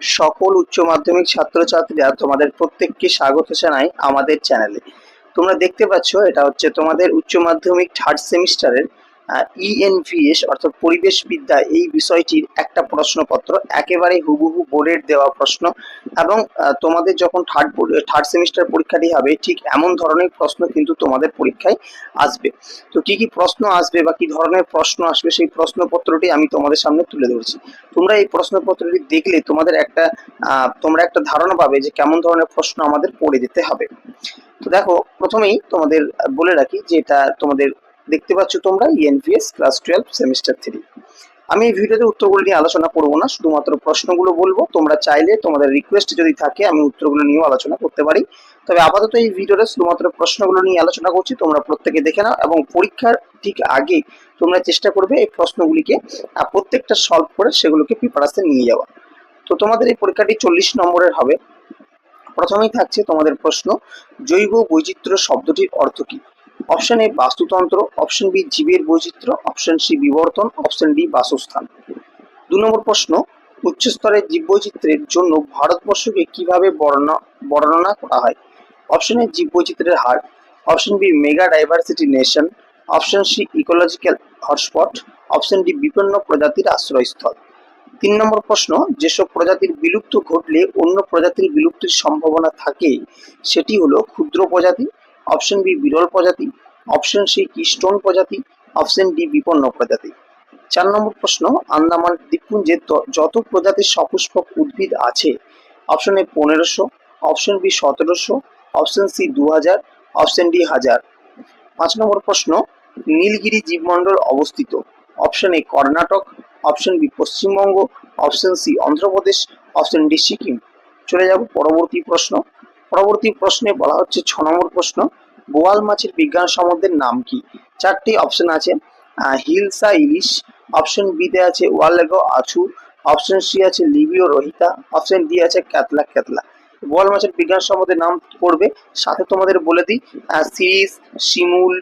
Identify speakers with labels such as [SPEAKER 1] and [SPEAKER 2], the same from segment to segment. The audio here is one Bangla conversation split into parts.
[SPEAKER 1] সকল উচ্চ মাধ্যমিক ছাত্রছাত্রীরা তোমাদের প্রত্যেককে স্বাগত জানাই আমাদের চ্যানেলে। তোমরা দেখতে পাচ্ছ, এটা হচ্ছে তোমাদের উচ্চ মাধ্যমিক থার্ড সেমিস্টারের ইএনভিএস, অর্থাৎ পরিবেশ বিদ্যা এই বিষয়টির একটা প্রশ্নপত্র একেবারে হুবহু বোর্ডের দেওয়া প্রশ্ন এবং তোমাদের যখন থার্ড থার্ড সেমিস্টার পরীক্ষাটি হবে, ঠিক এমন ধরনের প্রশ্ন কিন্তু তোমাদের পরীক্ষায় আসবে। তো কি কি প্রশ্ন আসবে বা কি ধরনের প্রশ্ন আসবে, সেই প্রশ্নপত্রটি আমি তোমাদের সামনে তুলে ধরছি। তোমরা এই প্রশ্নপত্রটি দেখলে তোমাদের একটা তোমরা একটা ধারণা পাবে যে কেমন ধরনের প্রশ্ন আমাদের পড়ে যেতে হবে। তো দেখো, প্রথমেই তোমাদের বলে রাখি যে এটা তোমাদের দেখতে পাচ্ছ তোমরা ENVS class twelve semester three আমি এই ভিডিওতে উত্তরগুলো নিয়ে আলোচনা করব না, শুধুমাত্র প্রশ্নগুলো বলব। তোমরা চাইলে তোমাদের রিকোয়েস্ট যদি থাকে, আমি উত্তরগুলো নিয়েও আলোচনা করতে পারি। তবে আপাতত এই ভিডিওতে শুধুমাত্র প্রশ্নগুলো নিয়ে আলোচনা করছি, তোমরা প্রত্যেকে দেখে নাও এবং পরীক্ষার ঠিক আগে তোমরা চেষ্টা করবে এই প্রশ্নগুলিকে প্রত্যেকটা সলভ করে সেগুলোকে প্রিপারেশন নিয়ে যাওয়া। তো তোমাদের এই পরীক্ষাটি চল্লিশ নম্বরের হবে। প্রথমেই থাকছে তোমাদের প্রশ্ন, জৈব বৈচিত্র্য শব্দটির অর্থ কি? অপশন এ বাস্তুতন্ত্র। অপশন বি জীবের বৈচিত্র্য। অপশন সি বিবর্তন। অপশন ডি বাসস্থান। দু নম্বর প্রশ্ন, উচ্চস্তরের জীববৈচিত্র্যের জন্য ভারতবর্ষকে কীভাবে বর্ণনা বর্ণনা করা হয়? অপশন এ জীববৈচিত্র্যের হার। Option B mega diversity nation option C ecological hotspot option D বিপন্ন প্রজাতির আশ্রয়স্থল। তিন নম্বর প্রশ্ন, যেসব প্রজাতির বিলুপ্ত ঘটলে অন্য প্রজাতির বিলুপ্তির সম্ভাবনা থাকে সেটি হলো ক্ষুদ্র প্রজাতি অপশন বি বিরল প্রজাতি, অপশন সি কিস্টোন প্রজাতি, অপশন ডি বিপন্ন প্রজাতি। চার নম্বর প্রশ্ন, আন্দামান দ্বীপপুঞ্জে যত প্রজাতির সপুষ্পক উদ্ভিদ আছে, অপশন এ পনেরোশো, অপশন বি সতেরোশো, অপশন সি দু হাজার অপশন ডি হাজার। পাঁচ নম্বর প্রশ্ন, নীলগিরি জীবমণ্ডল অবস্থিত, option A Karnataka, option B Paschimbanga, option C Andhra Pradesh, option D Sikkim. চলে যাব পরবর্তী প্রশ্ন। পরবর্তী প্রশ্নে বলা হচ্ছে ছ নম্বর প্রশ্ন বোয়াল মাছের বিজ্ঞান সম্বন্ধের নাম কি? চারটি অপশন আছে হিলসা ইলিশ অপশন বিতে আছে ওয়ালেগো আছু অপশন সি আছে লিবিও রোহিতা অপশন ডি আছে ক্যাতলা ক্যাতলা। বোয়াল মাছের বিজ্ঞান সম্বন্ধে নাম পড়বে, সাথে তোমাদের বলে দিই সিরিজ, শিমুল,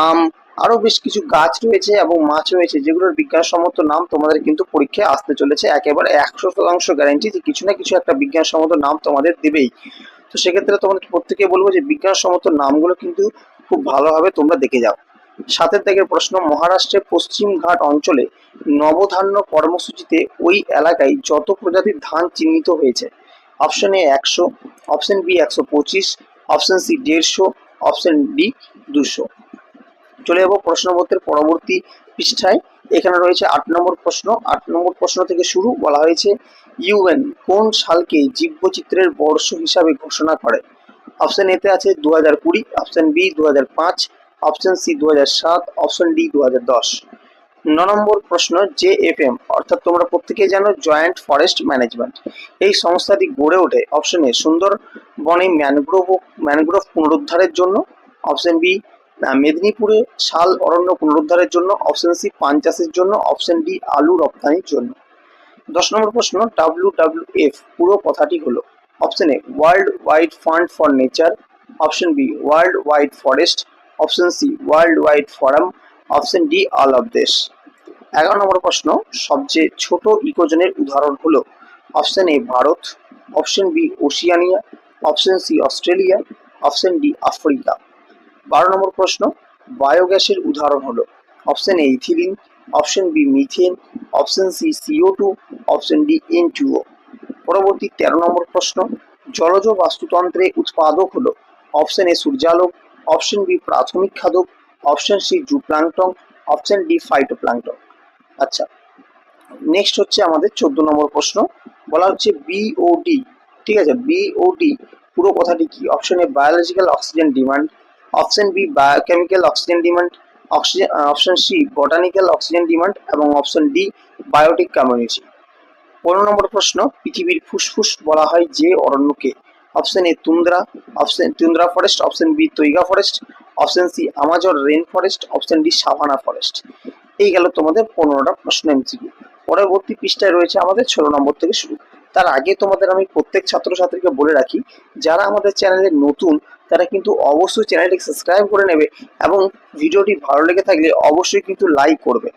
[SPEAKER 1] আম, আরও বেশ কিছু গাছ রয়েছে এবং মাছ রয়েছে, যেগুলোর বিজ্ঞানসম্মত নাম তোমাদের কিন্তু পরীক্ষায় আসতে চলেছে, একেবারে একশো শতাংশ গ্যারান্টি যে কিছু না কিছু একটা বিজ্ঞানসম্মত নাম তোমাদের দেবেই। তো সেক্ষেত্রে তোমাদের প্রত্যেকে বলব যে বিজ্ঞানসম্মত নামগুলো কিন্তু খুব ভালোভাবে তোমরা দেখে যাও। সাতের দিকের প্রশ্ন, মহারাষ্ট্রের পশ্চিম ঘাট অঞ্চলে নবধান্য কর্মসূচিতে ওই এলাকায় যত প্রজাতির ধান চিহ্নিত হয়েছে? অপশন এ একশো অপশন বি একশো পঁচিশ অপশন সি দেড়শো অপশন ডি দুশো। চলে যাব প্রশ্নপত্রের পরবর্তী পৃষ্ঠায়। এখানে রয়েছে আট নম্বর প্রশ্ন। আট নম্বর প্রশ্ন থেকে শুরু বলা হয়েছে, ইউএন কোন সালকে জীববৈচিত্র্যের বর্ষ হিসাবে ঘোষণা করে? অপশন এতে আছে দু হাজার কুড়ি, অপশন বি দু হাজার পাঁচ, অপশন সি দু হাজার সাত, অপশন ডি দু হাজার দশ। ন নম্বর প্রশ্ন, জে এফ এম, অর্থাৎ তোমরা প্রত্যেকেই জানো, জয়েন্ট ফরেস্ট ম্যানেজমেন্ট। এই সংস্থাটি গড়ে ওঠে অপশন এ সুন্দর বনে ম্যানগ্রোভ ম্যানগ্রোভ পুনরুদ্ধারের জন্য। অপশন বি মেদিনীপুরে শাল অরণ্য পুনরুদ্ধারের জন্য অপশন সি পান চাষের জন্য অপশন ডি আলু রপ্তানির জন্য। দশ নম্বর প্রশ্ন ডাব্লিউ ডাব্লিউ এফ পুরো কথাটি হলো। Option A world wide fund for nature option B world wide forest option C world wide forum option D all of দেশ এগারো নম্বর প্রশ্ন, সবচেয়ে ছোট ইকোজনের উদাহরণ হলো option A Bharat. Option B Oceania. Option C Australia. Option D Africa. বারো নম্বর প্রশ্ন, বায়োগ্যাসের উদাহরণ হলো। Option A ethylene option B methane option C CO two option D N two O পরবর্তী তেরো নম্বর প্রশ্ন, জলজ বাস্তুতন্ত্রে উৎপাদক হলো অপশন এ সূর্যালোক অপশন বি প্রাথমিক খাদক option C zooplankton option D phytoplankton আচ্ছা নেক্সট হচ্ছে আমাদের চোদ্দ নম্বর প্রশ্ন, বলা হচ্ছে বিওডি ঠিক আছে? বিওডি পুরো কথাটি কি? Option A biological oxygen demand option B biochemical oxygen demand oxygen option C botanical oxygen demand এবং অপশন ডি বায়োটিক কমিউনিটি পনেরো নম্বর প্রশ্ন, পৃথিবীর ফুসফুস বলা হয় যে অরণ্যকে। Option A tundra option tundra forest option B taiga forest option C Amazon rain forest option D savanna forest এই গেল তোমাদের পনেরোটা প্রশ্ন এমসিকিউ পরবর্তী পৃষ্ঠায় রয়েছে আমাদের ষোলো নম্বর থেকে শুরু। তার আগে তোমাদের আমি প্রত্যেক ছাত্রছাত্রীকে বলে রাখি, যারা আমাদের চ্যানেলে নতুন তারা কিন্তু অবশ্যই চ্যানেলটি সাবস্ক্রাইব করে নেবে এবং ভিডিওটি ভালো লেগে থাকলে অবশ্যই কিন্তু লাইক করবে।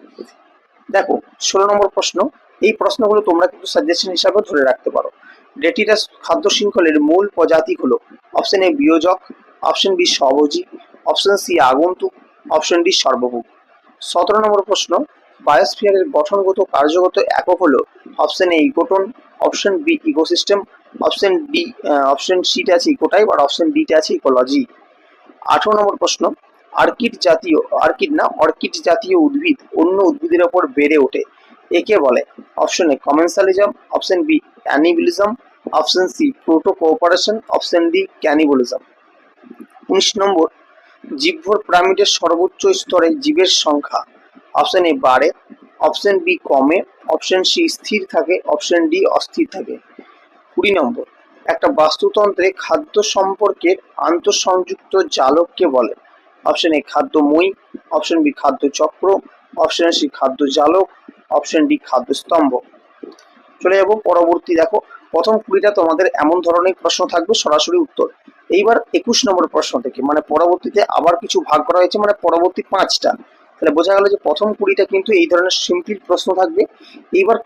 [SPEAKER 1] দেখো, ষোলো নম্বর প্রশ্ন, এই প্রশ্নগুলো তোমরা কিন্তু সাজেশন হিসাবে ধরে রাখতে পারো। ডেটিটাস খাদ্য শৃঙ্খলের মূল প্রজাতি হলো অপশন এ বিয়োজক অপশন বি স্বভোজী অপশন সি আগন্তুক অপশন ডি সর্বভূক সতেরো নম্বর প্রশ্ন বায়োস্ফিয়ারের গঠনগত কার্যগত একক হলো option A ecotone option B ecosystem option D option সিটা আছে ইকোটাইপ আর অপশন ডিটা আছে ইকোলজি আঠারো নম্বর প্রশ্ন আর্কিড জাতীয় আর্কিড না, অর্কিড জাতীয় উদ্ভিদ অন্য উদ্ভিদের ওপর বেড়ে ওঠে। একে বলে option A commensalism option B annibilism option C proto cooperation option D cannibalism উনিশ নম্বর, জীবভর পিরামিডের সর্বোচ্চ স্তরে জীবের সংখ্যা। অপশন এ বাড়ে অপশন বি কমে অপশন সি স্থির থাকে অপশন ডি অস্থির থাকে। কুড়ি নম্বর। একটা বাস্তুতন্ত্রে খাদ্য সম্পর্কে আন্তঃসংযুক্ত জালককে বলে। অপশন এ খাদ্যময়ী। অপশন বি খাদ্য চক্র অপশন সি খাদ্য জালক অপশন ডি খাদ্য স্তম্ভ চলে যাব পরবর্তী, দেখো। প্রথম কুড়িটা তোমাদের এমন ধরনের প্রশ্ন থাকবে, সরাসরি উত্তর। এইবার একুশ নম্বর প্রশ্ন থেকে মানে পরবর্তীতে আবার কিছু ভাগ করা হয়েছে মানে পরবর্তী পাঁচটা। তাহলে বোঝা গেল যে প্রথম কুড়িটা কিন্তু এই ধরনের সিম্পল প্রশ্ন থাকবে। এইবার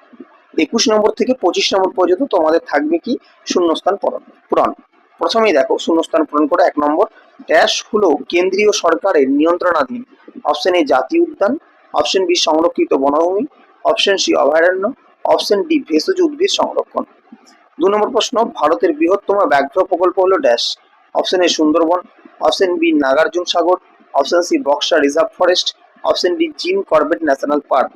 [SPEAKER 1] একুশ নম্বর থেকে পঁচিশ নম্বর পর্যন্ত তোমাদের থাকবে কি? শূন্যস্থান পূরণ প্রথমেই দেখো, শূন্যস্থান পূরণ করে, এক নম্বর। ড্যাশ হলো কেন্দ্রীয় সরকারের নিয়ন্ত্রণাধীন। অপশন এ জাতীয় উদ্যান। অপশন বি সংরক্ষিত বনভূমি। অপশন সি অভয়ারণ্য। অপশন ডি ভেষজ উদ্ভিদ সংরক্ষণ। দু নম্বর প্রশ্ন, ভারতের বৃহত্তম ব্যাঘ্র প্রকল্প হলো dash option A Sundarban. Option B Nagarjun Sagar option C Buxa reserve forest. Option D Jim Corbett national park.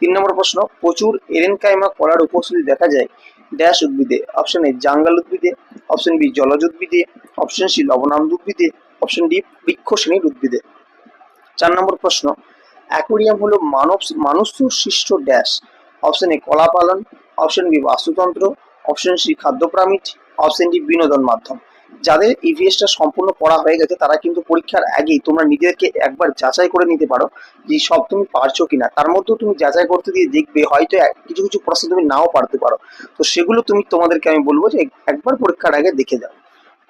[SPEAKER 1] তিন নম্বর প্রশ্ন, প্রচুর এরেনকাইমা কলার উপস্থিতি দেখা যায়। ড্যাশ উদ্ভিদে, অপশন এ জাঙ্গাল উদ্ভিদে, অপশন বি জলজ উদ্ভিদে, অপশন সি লবণাম্ল উদ্ভিদে, অপশন ডি বৃক্ষ শ্রেণির উদ্ভিদে। চার নম্বর প্রশ্ন, অ্যাকোরিয়াম হলো মানব মানুষ সৃষ্ট ড্যাশ। অপশন এ কলা পালন অপশন বি বাস্তুতন্ত্র, অপশন সি খাদ্য প্রামিড অপশন ডি বিনোদন মাধ্যম। যাদের ইভিএসটা সম্পূর্ণ পড়া হয়ে গেছে, তারা কিন্তু পরীক্ষার আগেই তোমরা নিজেদেরকে একবার যাচাই করে নিতে পারো যে সব তুমি পারছ কিনা। তার মধ্যেও তুমি যাচাই করতে দিয়ে দেখবে, হয়তো কিছু কিছু প্রশ্ন তুমি নাও পারতে পারো। তো সেগুলো তুমি তোমাদেরকে আমি বলব যে একবার পরীক্ষার আগে দেখে যাও।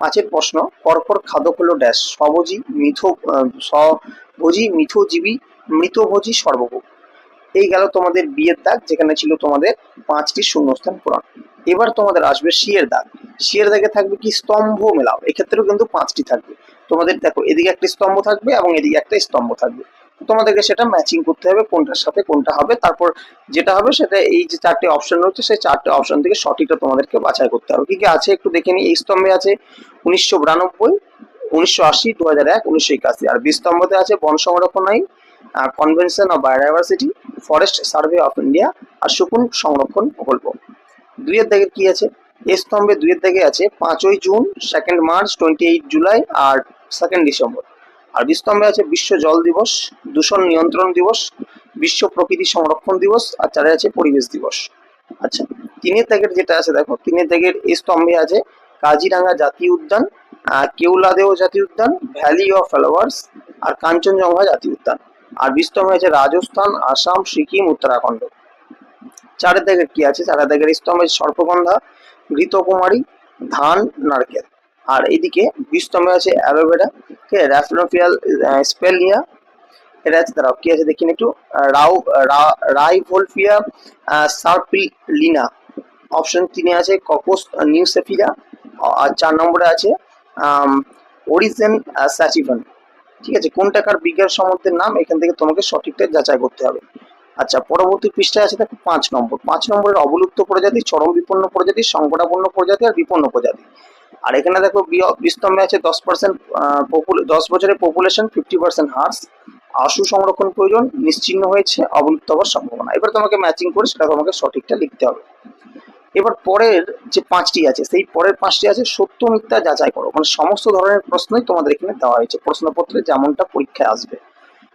[SPEAKER 1] পাঁচের প্রশ্ন পরপর খাদক হলো ড্যাশ স্বভোজী মিথ স্বভোজী মিথজীবী মৃতভোজী সর্বভোগ। এই গেল তোমাদের বিয়ের দাগ, যেখানে ছিল তোমাদের পাঁচটি শূন্যস্থান পূরণ। এবার তোমাদের আসবে শিয়ের দাগ। শিয়ের দাগে থাকবে কি স্তম্ভ মেলাও। এক্ষেত্রেও কিন্তু পাঁচটি থাকবে। তোমাদের দেখো, এদিকে একটা স্তম্ভ থাকবে এবং এদিকে একটা স্তম্ভ থাকবে। তোমাদেরকে সেটা ম্যাচিং করতে হবে কোনটার সাথে কোনটা হবে। তারপর যেটা হবে সেটা এই যে চারটে অপশন রয়েছে, সেই চারটে অপশন থেকে সঠিকটা তোমাদেরকে বাছাই করতে হবে। কি কি আছে একটু দেখে নিই। এই স্তম্ভে আছে উনিশশো বিরানব্বই, উনিশশো আশি দু হাজার এক, উনিশশো একাশি। আর বি স্তম্ভতে আছে বন সংরক্ষণ আইন convention of biodiversity forest survey of India আর শকুন সংরক্ষণ প্রকল্প। দুইয়ের দাগে কি আছে? এই স্তম্ভে দুইয়ের দাগে আছে পাঁচই June second March twenty eight July আর সেকেন্ড ডিসেম্বর আর বিস্তম্ভে আছে বিশ্ব জল দিবস দূষণ নিয়ন্ত্রণ দিবস বিশ্ব প্রকৃতি সংরক্ষণ দিবস আর চারে আছে পরিবেশ দিবস। আচ্ছা তিনের দাগের যেটা আছে দেখো তিনের দাগের এই স্তম্ভে আছে কাজিরাঙ্গা জাতীয় উদ্যান আহ, কেওলাদেও জাতীয় উদ্যান ভ্যালি অফ ফ্লাওয়ার্স আর কাঞ্চনজঙ্ঘা জাতীয় উদ্যান। আর বিস্তম্ভে আছে রাজস্থান আসাম সিকিম উত্তরাখণ্ড। চারের দাগের কি আছে? চারের দাগের স্তম্ভে সর্পগন্ধা ঘৃতকুমারী, ধান, নারকেল। আর এদিকে বিস্তম্ভে আছে অ্যালোভেরা, ঠিক আছে? র্যাফনোফিয়াল স্পেলিয়া এটা আছে, দাঁড়াও, কি আছে দেখিনি একটু? রাউ রাইভোলফিয়া সার্পিলিনা অপশন তিনে আছে ককোস নিউসেফিলা আর চার নম্বরে আছে ওরিজেন স্যাচিভন ঠিক আছে? কোন টাকার বিজ্ঞান সম্বন্ধের নাম? এখান থেকে তোমাকে সঠিকটা যাচাই করতে হবে। আচ্ছা পরবর্তী পৃষ্ঠায় আছে দেখো পাঁচ নম্বর। পাঁচ নম্বরের অবলুপ্ত প্রজাতি, চরম বিপন্ন প্রজাতি, সংকটাপন্ন প্রজাতি আর বিপন্ন প্রজাতি। আর এখানে দেখো বিস্তম্ভে আছে দশ পার্সেন্ট দশ বছরের পপুলেশন ফিফটি পার্সেন্ট হ্রাস আশু সংরক্ষণ প্রয়োজন, নিশ্চিহ্ন হয়েছে, অবলুপ্ত হওয়ার সম্ভাবনা। এবার তোমাকে ম্যাচিং করে সেটা তোমাকে সঠিকটা লিখতে হবে। এবার পরের যে পাঁচটি আছে, সেই পরের পাঁচটি আছে সত্য মিথ্যা যাচাই করো। মানে সমস্ত ধরনের প্রশ্নই তোমাদের এখানে দেওয়া হয়েছে প্রশ্নপত্রে যেমনটা পরীক্ষায় আসবে।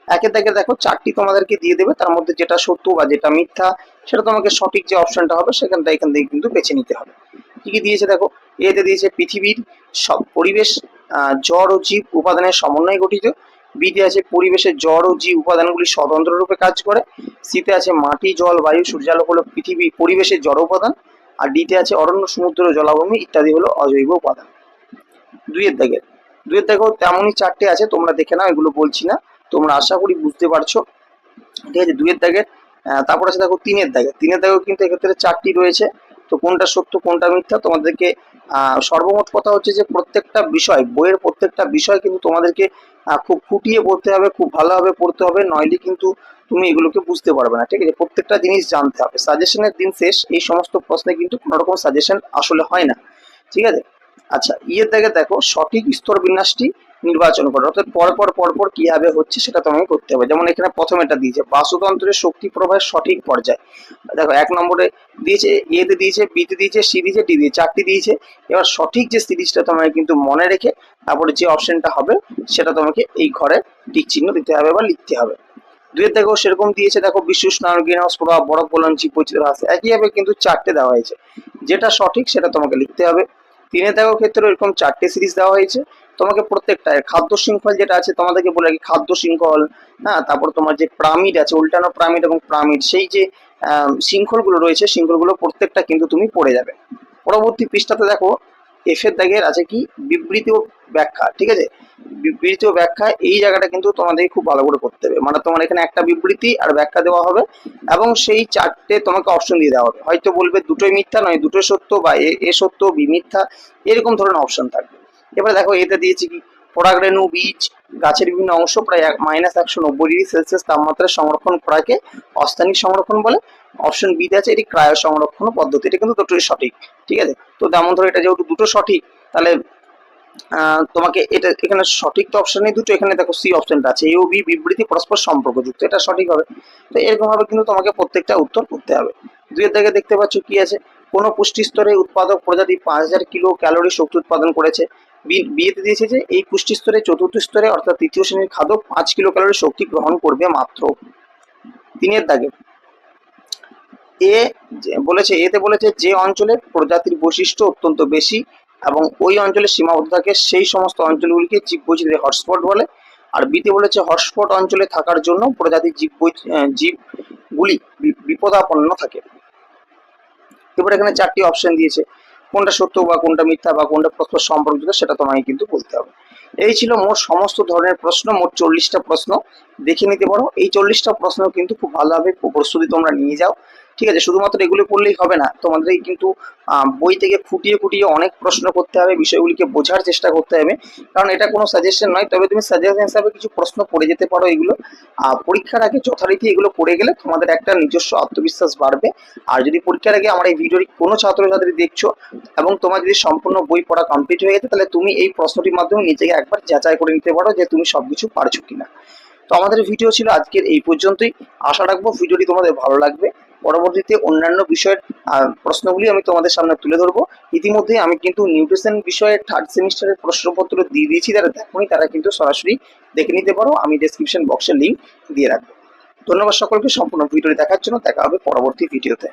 [SPEAKER 1] একে থেকে দেখো চারটি তোমাদেরকে দিয়ে দেবে, তার মধ্যে যেটা সত্য বা যেটা মিথ্যা, সেটা তোমাকে সঠিক যে অপশনটা হবে, সেখানটা এখান থেকে কিন্তু বেছে নিতে হবে। কি কি দিয়েছে দেখো? এতে দিয়েছে পৃথিবীর সব পরিবেশ জড় ও জীব উপাদানের সমন্বয়ে গঠিত। বিতে আছে পরিবেশের জড় ও জীব উপাদানগুলি স্বতন্ত্র রূপে কাজ করে। সিতে আছে মাটি, জল, বায়ু, সূর্যালোক হলো পৃথিবী পরিবেশের জড় উপাদান। আর ডিতে আছে অরণ্য, সমুদ্র, জলাভূমি ইত্যাদি হলো অজৈব উপাদান। দুইয়ের দাগের দুইয়ের দাগেও তেমনই চারটে আছে, তোমরা দেখে নাও, এগুলো বলছি না। তোমরা আশা করি বুঝতে পারছ। ঠিক আছে, দুইয়ের দাগের তারপর আছে দেখো তিনের দাগে। তিনের দাগেও কিন্তু এক্ষেত্রে চারটি রয়েছে। তো কোনটা সত্য, কোনটা মিথ্যা তোমাদেরকে সর্বমোট কথা হচ্ছে যে প্রত্যেকটা বিষয়, বইয়ের প্রত্যেকটা বিষয় কিন্তু তোমাদেরকে খুব ফুটিয়ে পড়তে হবে, খুব ভালোভাবে পড়তে হবে, নইলে কিন্তু তুমি এগুলোকে বুঝতে পারবে না। ঠিক আছে, প্রত্যেকটা জিনিস জানতে হবে। সাজেশনের দিন শেষ, এই সমস্ত প্রশ্নে কিন্তু কোনো রকম সাজেশন আসলে হয় না। ঠিক আছে আচ্ছা ইয়ের থেকে দেখো, সঠিক স্তর বিন্যাসটি নির্বাচন করো। অর্থাৎ পরপর পরপর পর পর কীভাবে হচ্ছে সেটা তোমাকে করতে হবে। যেমন এখানে প্রথম এটা দিয়েছে, বাস্তুতন্ত্রের শক্তি প্রবাহের সঠিক পর্যায়। দেখো, এক নম্বরে দিয়েছে এতে দিয়েছে বিতে দিয়েছে, সি দিয়েছে, ডি দিয়েছে, চারটি দিয়েছে। এবার সঠিক যে সিরিজটা তোমাকে কিন্তু মনে রেখে তারপরে যে অপশনটা হবে, সেটা তোমাকে এই ঘরে টিক চিহ্ন দিতে হবে বা লিখতে হবে। দুয়ের দেখো সেরকম দিয়েছে, দেখো, বিশ্ব উষ্ণায়ন গ্রিন হাউস প্রভাব, বরফ জীব বৈচিত্র্য, হ্রাস, একইভাবে কিন্তু চারটে দেওয়া হয়েছে। যেটা সঠিক, সেটা তোমাকে লিখতে হবে। তিনে দেখো ক্ষেত্রে এরকম চারটে সিরিজ দেওয়া হয়েছে। তোমাকে প্রত্যেকটা খাদ্য শৃঙ্খল যেটা আছে, তোমাদেরকে বলে রাখি খাদ্য শৃঙ্খল হ্যাঁ তারপর তোমার যে প্রামিড আছে, উল্টানো প্রামিড এবং প্রামিড সেই যে শৃঙ্খলগুলো রয়েছে, শৃঙ্খলগুলো প্রত্যেকটা কিন্তু তুমি পড়ে যাবে। পরবর্তী পৃষ্ঠাতে দেখো এফ এর দাগের আছে কি? বিবৃতি ব্যাখ্যা, ঠিক আছে? বিবৃতি ব্যাখ্যা, এই জায়গাটা কিন্তু তোমাদের খুব ভালো করে করতে হবে। মানে তোমার এখানে একটা বিবৃতি আর ব্যাখ্যা দেওয়া হবে এবং সেই চারটে তোমাকে অপশন দিয়ে দেওয়া হবে। হয়তো বলবে দুটোই মিথ্যা, নয় দুটোই সত্য বা এ এ সত্য, বি মিথ্যা, এরকম ধরনের অপশন থাকবে। এবারে দেখো এতে দিয়েছি কি? পরাগরেণু বীজ গাছের বিভিন্ন অংশ প্রায় মাইনাস একশো নব্বই ডিগ্রি সেলসিয়াস তাপমাত্রায় সংরক্ষণ করাকে অস্থানিক সংরক্ষণ বলে। অপশন বি আছে এটি ক্রায় সংরক্ষণ পদ্ধতি। এটা কিন্তু দুটোই সঠিক, ঠিক আছে? তো তেমন ধরো এটা যেহেতু দুটো সঠিক, তাহলে তোমাকে এটা এখানে সঠিক তো অপশন নেই, দুটো এখানে দেখো সি অপশনটা আছে। এ ও বি বিবৃতি পরস্পর সম্পর্কযুক্ত, এটা সঠিক হবে। তো এরকম ভাবে কিন্তু তোমাকে প্রত্যেকটা উত্তর করতে হবে। দুইয়ের দিকে দেখতে পাচ্ছ কি আছে? কোন পুষ্টি স্তরে উৎপাদক প্রজাতি পাঁচ হাজার কিলো ক্যালোরি শক্তি উৎপাদন করেছে। বিয়েতে দিয়েছে যে এই পুষ্টি স্তরে, চতুর্থ স্তরে, অর্থাৎ তৃতীয় শ্রেণির খাদ্য পাঁচ কিলো ক্যালোরি শক্তি গ্রহণ করবে মাত্র তিনের দাগে। এ বলেছে, এতে বলেছে যে অঞ্চলে প্রজাতির বৈশিষ্ট্য অত্যন্ত বেশি এবং ওই অঞ্চলে সীমাবদ্ধ থাকে, সেই সমস্ত অঞ্চলগুলিকে জীববৈচিত্র্যের হটস্পট বলে। আর বিতে বলেছে, হটস্পট অঞ্চলে থাকার জন্য প্রজাতির জীব জীবগুলি বিপদাপন্ন থাকে। এবার এখানে চারটি অপশন দিয়েছে। কোনটা সত্য বা কোনটা মিথ্যা বা কোনটা প্রশ্ন সম্পর্কিত সেটা তোমাকে কিন্তু বলতে হবে। এই ছিল মোট সমস্ত ধরনের প্রশ্ন, মোট চল্লিশটা প্রশ্ন। দেখে নিতে পারো। এই চল্লিশটা প্রশ্ন কিন্তু খুব ভালোভাবে প্রস্তুতি তোমরা নিয়ে যাও। ঠিক আছে শুধুমাত্র এগুলো পড়লেই হবে না। তোমাদের কিন্তু বই থেকে খুঁটিয়ে খুঁটিয়ে অনেক প্রশ্ন করতে হবে বিষয়গুলিকে বোঝার চেষ্টা করতে হবে। কারণ এটা কোনো সাজেশন নয় তবে তুমি সাজেশন হিসাবে কিছু প্রশ্ন পড়ে যেতে পারো এগুলো। আহ, পরীক্ষার আগে যথারীতি এগুলো পড়ে গেলে তোমাদের একটা নিজস্ব আত্মবিশ্বাস বাড়বে। আর যদি পরীক্ষার আগে আমার এই ভিডিওটি কোনো ছাত্রছাত্রী দেখছ এবং তোমার যদি সম্পূর্ণ বই পড়া কমপ্লিট হয়ে গেছে তাহলে তুমি এই প্রশ্নটির মাধ্যমে নিজেকে একবার যাচাই করে নিতে পারো যে তুমি সবকিছু পারছ কিনা। তো আমাদের ভিডিও ছিল আজকের এই পর্যন্তই। আশা রাখব ভিডিওটি তোমাদের ভালো লাগবে। পরবর্তীতে অন্যান্য বিষয়ের প্রশ্নগুলি আমি তোমাদের সামনে তুলে ধরবো। ইতিমধ্যে আমি কিন্তু নিউট্রিশন বিষয়ে থার্ড সেমিস্টারের প্রশ্নপত্র দিয়ে দিয়েছি, যারা দেখোনি তারা কিন্তু সরাসরি দেখে নিতে পারো। আমি ডেসক্রিপশন বক্সে লিঙ্ক দিয়ে রাখব। ধন্যবাদ সকলকে, সম্পূর্ণ ভিডিওটি দেখার জন্য দেখা হবে পরবর্তী ভিডিওতে।